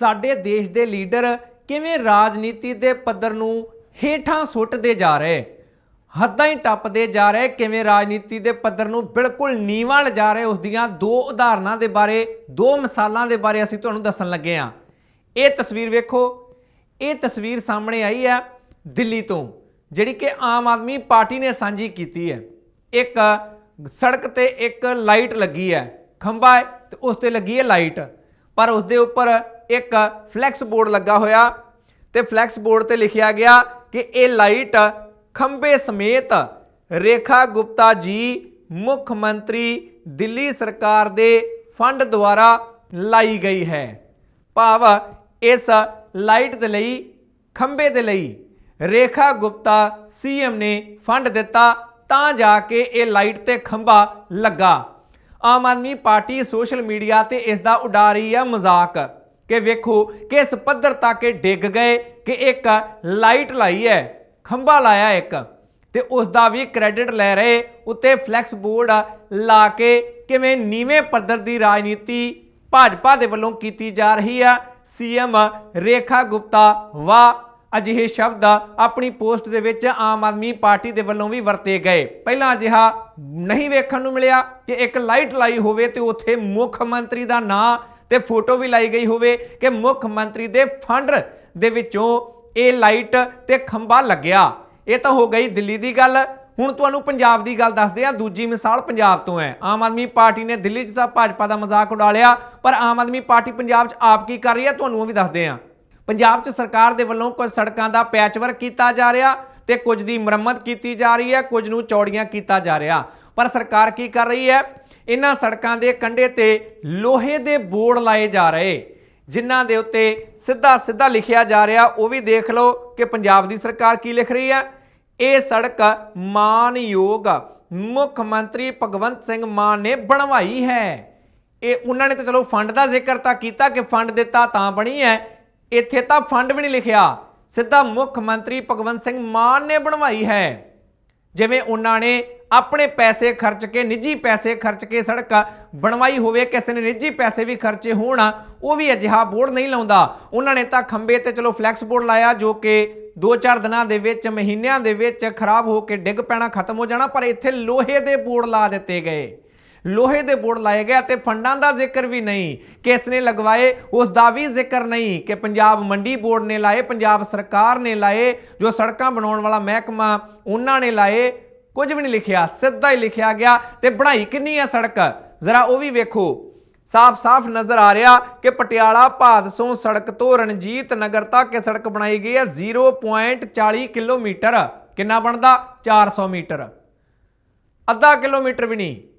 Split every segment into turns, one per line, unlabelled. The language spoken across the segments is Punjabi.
ਸਾਡੇ ਦੇਸ਼ ਦੇ ਲੀਡਰ ਕਿਵੇਂ ਰਾਜਨੀਤੀ ਦੇ ਪੱਧਰ ਨੂੰ ਹੇਠਾਂ ਸੁੱਟਦੇ ਜਾ ਰਹੇ? ਹੱਦਾਂ ਹੀ ਟੱਪਦੇ ਜਾ ਰਹੇ, ਕਿਵੇਂ ਰਾਜਨੀਤੀ ਦੇ ਪੱਧਰ ਨੂੰ ਬਿਲਕੁਲ ਨੀਵਾਂ ਲਿਜਾ ਰਹੇ, ਉਸ ਦੀਆਂ ਦੋ ਉਦਾਹਰਨਾਂ ਦੇ ਬਾਰੇ, ਦੋ ਮਿਸਾਲਾਂ ਦੇ ਬਾਰੇ ਅਸੀਂ ਤੁਹਾਨੂੰ ਦੱਸਣ ਲੱਗੇ ਹਾਂ। ਇਹ ਤਸਵੀਰ ਵੇਖੋ। ਇਹ ਤਸਵੀਰ ਸਾਹਮਣੇ ਆਈ ਹੈ ਦਿੱਲੀ ਤੋਂ, ਜਿਹੜੀ ਕਿ ਆਮ ਆਦਮੀ ਪਾਰਟੀ ਨੇ ਸਾਂਝੀ ਕੀਤੀ ਹੈ। ਇੱਕ ਸੜਕ ਤੇ ਇੱਕ ਲਾਈਟ ਲੱਗੀ ਹੈ, ਖੰਭਾ ਹੈ ਤੇ ਉਸ ਤੇ ਲੱਗੀ ਹੈ ਲਾਈਟ। ਪਰ ਉਸ ਦੇ ਉੱਪਰ ਇੱਕ ਫਲੈਕਸ ਬੋਰਡ ਲੱਗਾ ਹੋਇਆ ਤੇ ਫਲੈਕਸ ਬੋਰਡ ਤੇ ਲਿਖਿਆ ਗਿਆ ਕਿ ਇਹ ਲਾਈਟ ਖੰਭੇ ਸਮੇਤ ਰੇਖਾ ਗੁਪਤਾ ਜੀ, ਮੁੱਖ ਮੰਤਰੀ, ਦਿੱਲੀ ਸਰਕਾਰ ਦੇ ਫੰਡ ਦੁਆਰਾ ਲਾਈ ਗਈ ਹੈ। ਭਾਵ ਇਸ ਲਾਈਟ ਦੇ ਲਈ, ਖੰਭੇ ਦੇ ਲਈ ਰੇਖਾ ਗੁਪਤਾ ਸੀਐਮ ਨੇ ਫੰਡ ਦਿੱਤਾ ਤਾਂ ਜਾ ਕੇ ਇਹ ਲਾਈਟ ਤੇ ਖੰਭਾ ਲੱਗਾ। Aam Aadmi Party social media ਤੇ ਇਸ ਦਾ ਉਡਾ ਰਹੀ ਹੈ ਮਜ਼ਾਕ। ਕਿ ਵੇਖੋ ਕਿਸ ਪੱਧਰ ਤੱਕ ਇਹ ਡਿੱਗ ਗਏ ਕਿ ਇੱਕ ਲਾਈਟ ਲਾਈ ਹੈ, ਖੰਭਾ ਲਾਇਆ ਇੱਕ, ਤੇ ਉਸ ਦਾ ਵੀ ਕ੍ਰੈਡਿਟ ਲੈ ਰਹੇ ਉੱਤੇ ਫਲੈਕਸ ਬੋਰਡ ਲਾ ਕੇ ਕਿਵੇਂ ਨੀਵੇਂ ਪੱਧਰ ਦੀ ਰਾਜਨੀਤੀ ਭਾਜਪਾ ਦੇ ਵੱਲੋਂ ਕੀਤੀ ਜਾ ਰਹੀ ਆ। ਸੀਐਮ ਰੇਖਾ ਗੁਪਤਾ ਵਾ ਅਜਿਹੇ ਸ਼ਬਦ ਆਪਣੀ ਪੋਸਟ ਦੇ ਵਿੱਚ ਆਮ ਆਦਮੀ ਪਾਰਟੀ ਦੇ ਵੱਲੋਂ ਵੀ ਵਰਤੇ ਗਏ। ਪਹਿਲਾਂ ਅਜਿਹਾ ਨਹੀਂ ਵੇਖਣ ਨੂੰ ਮਿਲਿਆ ਕਿ ਇੱਕ ਲਾਈਟ ਲਾਈ ਹੋਵੇ ਤੇ ਉੱਥੇ ਮੁੱਖ ਮੰਤਰੀ ਦਾ ਨਾਂ ਤੇ ਫੋਟੋ ਵੀ ਲਾਈ ਗਈ ਹੋਵੇ ਕਿ ਮੁੱਖ ਮੰਤਰੀ ਦੇ ਫੰਡ ਦੇ ਵਿੱਚੋਂ ਇਹ ਲਾਈਟ ਤੇ ਖੰਭਾ ਲੱਗਿਆ। ਇਹ ਤਾਂ ਹੋ ਗਈ ਦਿੱਲੀ ਦੀ ਗੱਲ। ਹੁਣ ਤੁਹਾਨੂੰ ਪੰਜਾਬ ਦੀ ਗੱਲ ਦੱਸਦੇ ਆ ਦੂਜੀ ਮਿਸਾਲ ਪੰਜਾਬ ਤੋਂ ਹੈ। ਆਮ ਆਦਮੀ ਪਾਰਟੀ ਨੇ ਦਿੱਲੀ 'ਚ ਤਾਂ ਭਾਜਪਾ ਦਾ ਮਜ਼ਾਕ ਉਡਾ ਲਿਆ ਪਰ ਆਮ ਆਦਮੀ ਪਾਰਟੀ ਪੰਜਾਬ 'ਚ ਆਪ ਕੀ ਕਰ ਰਹੀ ਹੈ? ਤੁਹਾਨੂੰ ਉਹ ਵੀ ਦੱਸਦੇ ਆ ਪੰਜਾਬ 'ਚ ਸਰਕਾਰ ਦੇ ਵੱਲੋਂ ਕੁਝ ਸੜਕਾਂ ਦਾ ਪੈਚਵਰਕ ਕੀਤਾ ਜਾ ਰਿਹਾ ਤੇ ਕੁਝ ਦੀ ਮੁਰੰਮਤ ਕੀਤੀ ਜਾ ਰਹੀ ਹੈ, ਕੁਝ ਨੂੰ ਚੌੜੀਆਂ ਕੀਤਾ ਜਾ ਰਿਹਾ। ਪਰ ਸਰਕਾਰ ਕੀ ਕਰ ਰਹੀ ਹੈ? ਇਹਨਾਂ ਸੜਕਾਂ ਦੇ ਕੰਢੇ ਤੇ ਲੋਹੇ ਦੇ ਬੋਰਡ ਲਾਏ ਜਾ ਰਹੇ। ਜਿਨ੍ਹਾਂ ਦੇ ਉੱਤੇ ਸਿੱਧਾ ਸਿੱਧਾ ਲਿਖਿਆ ਜਾ ਰਿਹਾ, ਉਹ ਵੀ ਦੇਖ ਲਓ ਕਿ ਪੰਜਾਬ ਦੀ ਸਰਕਾਰ ਕੀ ਲਿਖ ਰਹੀ ਹੈ? ਇਹ ਸੜਕ ਮਾਨਯੋਗ ਮੁੱਖ ਮੰਤਰੀ ਭਗਵੰਤ ਸਿੰਘ ਮਾਨ ਨੇ ਬਣਵਾਈ ਹੈ। ਇਹ ਉਹਨਾਂ ਨੇ ਤਾਂ ਚਲੋ ਫੰਡ ਦਾ ਜ਼ਿਕਰ ਤਾਂ ਕੀਤਾ ਕਿ ਫੰਡ ਦਿੱਤਾ ਤਾਂ ਬਣੀ ਹੈ। ਇੱਥੇ ਤਾਂ ਫੰਡ ਵੀ ਨਹੀਂ ਲਿਖਿਆ। ਸਿੱਧਾ ਮੁੱਖ ਮੰਤਰੀ ਭਗਵੰਤ ਸਿੰਘ ਮਾਨ ਨੇ ਬਣਵਾਈ ਹੈ। ਜਿਵੇਂ ਉਹਨਾਂ ਨੇ ਆਪਣੇ ਪੈਸੇ ਖਰਚ ਕੇ, ਨਿੱਜੀ ਪੈਸੇ ਖਰਚ ਕੇ ਸੜਕ ਬਣਵਾਈ ਹੋਵੇ, ਕਿਸੇ ਨੇ ਨਿੱਜੀ ਪੈਸੇ ਵੀ ਖਰਚੇ ਹੋਣ, ਉਹ ਵੀ ਅਜਿਹਾ ਬੋਰਡ ਨਹੀਂ ਲਾਉਂਦਾ। ਉਹਨਾਂ ਨੇ ਤਾਂ ਖੰਬੇ ਤੇ ਚਲੋ ਫਲੈਕਸ ਬੋਰਡ ਲਾਇਆ, ਜੋ ਕਿ 2-4 ਦਿਨਾਂ ਦੇ ਵਿੱਚ, ਮਹੀਨਿਆਂ ਦੇ ਵਿੱਚ ਖਰਾਬ ਹੋ ਕੇ ਡਿੱਗ ਪੈਣਾ, ਖਤਮ ਹੋ ਜਾਣਾ, ਪਰ ਇੱਥੇ ਲੋਹੇ ਦੇ ਬੋਰਡ ਲਾ ਦਿੱਤੇ ਗਏ। ਲੋਹੇ ਦੇ ਬੋਰਡ ਲਾਏ ਗਏ ਅਤੇ ਫੰਡਾਂ ਦਾ ਜ਼ਿਕਰ ਵੀ ਨਹੀਂ ਕਿਸ ਨੇ ਲਗਵਾਏ, ਉਸ ਦਾ ਵੀ ਜ਼ਿਕਰ ਨਹੀਂ ਕਿ ਪੰਜਾਬ ਮੰਡੀ ਬੋਰਡ ਨੇ ਲਾਏ, ਪੰਜਾਬ ਸਰਕਾਰ ਨੇ ਲਾਏ, ਜੋ ਸੜਕਾਂ ਬਣਾਉਣ ਵਾਲਾ ਮਹਿਕਮਾ ਉਹਨਾਂ ਨੇ ਲਾਏ। ਕੁਝ ਵੀ ਨਹੀਂ ਲਿਖਿਆ, ਸਿੱਧਾ ਹੀ ਲਿਖਿਆ ਗਿਆ ਤੇ ਬਣਾਈ ਕਿੰਨੀ ਹੈ ਸੜਕ? ਜ਼ਰਾ ਉਹ ਵੀ ਵੇਖੋ। ਸਾਫ਼-ਸਾਫ਼ ਨਜ਼ਰ ਆ ਰਿਹਾ ਕਿ ਪਟਿਆਲਾ ਭਾਦਸੋਂ ਸੜਕ ਤੋਂ ਰਣਜੀਤ ਨਗਰ ਤੱਕ ਇਹ ਸੜਕ ਬਣਾਈ ਗਈ ਹੈ। 0.40 ਕਿਲੋਮੀਟਰ। ਕਿੰਨਾ ਬਣਦਾ? 400 ਮੀਟਰ। ਅੱਧਾ ਕਿਲੋਮੀਟਰ ਵੀ ਨਹੀਂ।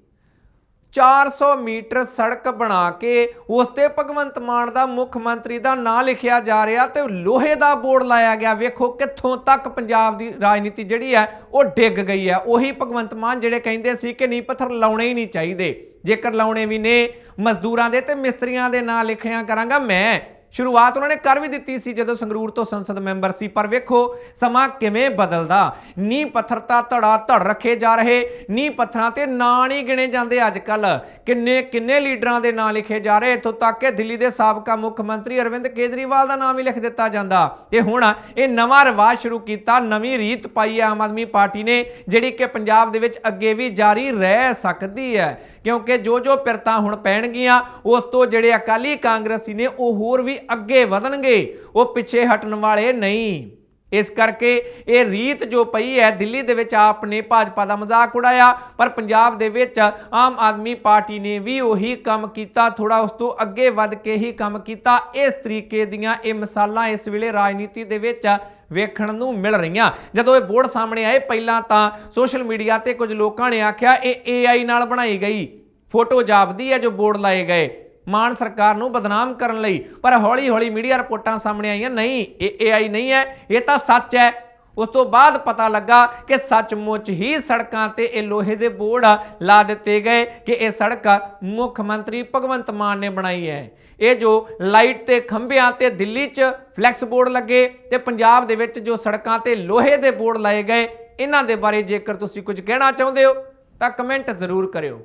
400 ਮੀਟਰ ਸੜਕ ਬਣਾ ਕੇ ਉਸ ਤੇ ਭਗਵੰਤ ਮਾਨ ਦਾ ਮੁੱਖ ਮੰਤਰੀ ਦਾ ਨਾਂ ਲਿਖਿਆ ਜਾ ਰਿਹਾ ਤੇ ਲੋਹੇ ਦਾ ਬੋਰਡ ਲਾਇਆ ਗਿਆ। ਵੇਖੋ ਕਿੱਥੋਂ ਤੱਕ ਪੰਜਾਬ ਦੀ ਰਾਜਨੀਤੀ ਜਿਹੜੀ ਹੈ ਉਹ ਡਿੱਗ ਗਈ ਹੈ। ਉਹੀ ਭਗਵੰਤ ਮਾਨ ਜਿਹੜੇ ਕਹਿੰਦੇ ਸੀ ਕਿ ਨੀ ਪੱਥਰ ਲਾਉਣੇ ਹੀ ਨਹੀਂ ਚਾਹੀਦੇ। ਜੇਕਰ ਲਾਉਣੇ ਵੀ ਨੇ, ਮਜ਼ਦੂਰਾਂ ਦੇ ਤੇ ਮਿਸਤਰੀਆਂ ਦੇ ਨਾਂ ਲਿਖਿਆ ਕਰਾਂਗਾ ਮੈਂ। ਸ਼ੁਰੂਆਤ ਉਹਨਾਂ ਨੇ ਕਰ ਵੀ ਦਿੱਤੀ ਸੀ ਜਦੋਂ ਸੰਗਰੂਰ ਤੋਂ ਸੰਸਦ ਮੈਂਬਰ ਸੀ। ਪਰ ਵੇਖੋ, ਸਮਾਂ ਕਿਵੇਂ ਬਦਲਦਾ? ਨੀ ਪੱਥਰ ਤਾਂ ਧੜਾ ਧੜ ਰੱਖੇ ਜਾ ਰਹੇ। ਨੀ ਪੱਥਰਾਂ ਤੇ ਨਾਂ ਨਹੀਂ ਗਿਣੇ ਜਾਂਦੇ ਅੱਜ ਕੱਲ ਕਿੰਨੇ ਕਿੰਨੇ ਲੀਡਰਾਂ ਦੇ ਨਾਂ ਲਿਖੇ ਜਾ ਰਹੇ? ਇੱਥੋਂ ਤੱਕ ਕਿ ਦਿੱਲੀ ਦੇ ਸਾਬਕਾ ਮੁੱਖ ਮੰਤਰੀ ਅਰਵਿੰਦ ਕੇਜਰੀਵਾਲ ਦਾ ਨਾਮ ਵੀ ਲਿਖ ਦਿੱਤਾ ਜਾਂਦਾ। ਤੇ ਹੁਣ ਇਹ ਨਵਾਂ ਰਿਵਾਜ ਸ਼ੁਰੂ ਕੀਤਾ। ਨਵੀਂ ਰੀਤ ਪਾਈ ਹੈ ਆਮ ਆਦਮੀ ਪਾਰਟੀ ਨੇ, ਜਿਹੜੀ ਕਿ ਪੰਜਾਬ ਦੇ ਵਿੱਚ ਅੱਗੇ ਵੀ ਜਾਰੀ ਰਹਿ ਸਕਦੀ ਹੈ। ਕਿਉਂਕਿ ਜੋ ਜੋ ਪਿਰਤਾਂ ਹੁਣ ਪੈਣਗੀਆਂ, ਉਸ ਤੋਂ ਜਿਹੜੇ ਅਕਾਲੀ ਕਾਂਗਰਸੀ ਨੇ, ਉਹ ਹੋਰ ਵੀ ਅੱਗੇ ਵਧਣਗੇ, ਉਹ ਪਿੱਛੇ ਹਟਣ ਵਾਲੇ ਨਹੀਂ। ਇਸ ਕਰਕੇ ਇਹ ਰੀਤ ਜੋ ਪਈ ਹੈ, ਦਿੱਲੀ ਦੇ ਵਿੱਚ ਆਪ ਨੇ ਭਾਜਪਾ ਦਾ ਮਜ਼ਾਕ ਉਡਾਇਆ, ਪਰ ਪੰਜਾਬ ਦੇ ਵਿੱਚ ਆਮ ਆਦਮੀ ਪਾਰਟੀ ਨੇ ਵੀ ਉਹੀ ਕੰਮ ਕੀਤਾ ਥੋੜਾ ਉਸ ਤੋਂ ਅੱਗੇ ਵੱਧ ਕੇ ਹੀ ਕੰਮ ਕੀਤਾ। ਇਸ ਤਰੀਕੇ ਦੀਆਂ ਇਹ ਮਿਸਾਲਾਂ ਇਸ ਵੇਲੇ ਰਾਜਨੀਤੀ ਦੇ ਵਿੱਚ ਵੇਖਣ ਨੂੰ ਮਿਲ ਰਹੀਆਂ। ਜਦੋਂ ਇਹ ਬੋਰਡ ਸਾਹਮਣੇ ਆਏ, ਪਹਿਲਾਂ ਤਾਂ ਸੋਸ਼ਲ ਮੀਡੀਆ ਤੇ ਕੁਝ ਲੋਕਾਂ ਨੇ ਆਖਿਆ, ਇਹ AI ਨਾਲ ਬਣਾਈ ਗਈ ਫੋਟੋ ਜਾਪਦੀ ਹੈ ਜੋ ਬੋਰਡ ਲਾਏ ਗਏ। ਮਾਨ ਸਰਕਾਰ ਨੂੰ ਬਦਨਾਮ ਕਰਨ ਲਈ। ਪਰ ਹੌਲੀ-ਹੌਲੀ ਮੀਡੀਆ ਰਿਪੋਰਟਾਂ ਸਾਹਮਣੇ ਆਈਆਂ। ਨਹੀਂ, ਇਹ AI ਨਹੀਂ ਹੈ, ਇਹ ਤਾਂ ਸੱਚ ਹੈ। ਉਸ ਤੋਂ ਬਾਅਦ ਪਤਾ ਲੱਗਾ ਕਿ ਸੱਚਮੁੱਚ ਹੀ ਸੜਕਾਂ ਤੇ ਇਹ ਲੋਹੇ ਦੇ ਬੋਰਡ ਲਾ ਦਿੱਤੇ ਗਏ ਕਿ ਇਹ ਸੜਕ ਮੁੱਖ ਮੰਤਰੀ ਭਗਵੰਤ ਮਾਨ ਨੇ ਬਣਾਈ ਹੈ। ਇਹ ਜੋ ਲਾਈਟ ਤੇ ਖੰਭਿਆਂ ਤੇ ਦਿੱਲੀ 'ਚ ਫਲੈਕਸ ਬੋਰਡ ਲੱਗੇ ਤੇ ਪੰਜਾਬ ਦੇ ਵਿੱਚ ਜੋ ਸੜਕਾਂ ਤੇ ਲੋਹੇ ਦੇ ਬੋਰਡ ਲਾਏ ਗਏ, ਇਹਨਾਂ ਦੇ ਬਾਰੇ ਜੇਕਰ ਤੁਸੀਂ ਕੁਝ ਕਹਿਣਾ ਚਾਹੁੰਦੇ ਹੋ, ਤਾਂ ਕਮੈਂਟ ਜ਼ਰੂਰ ਕਰਿਓ।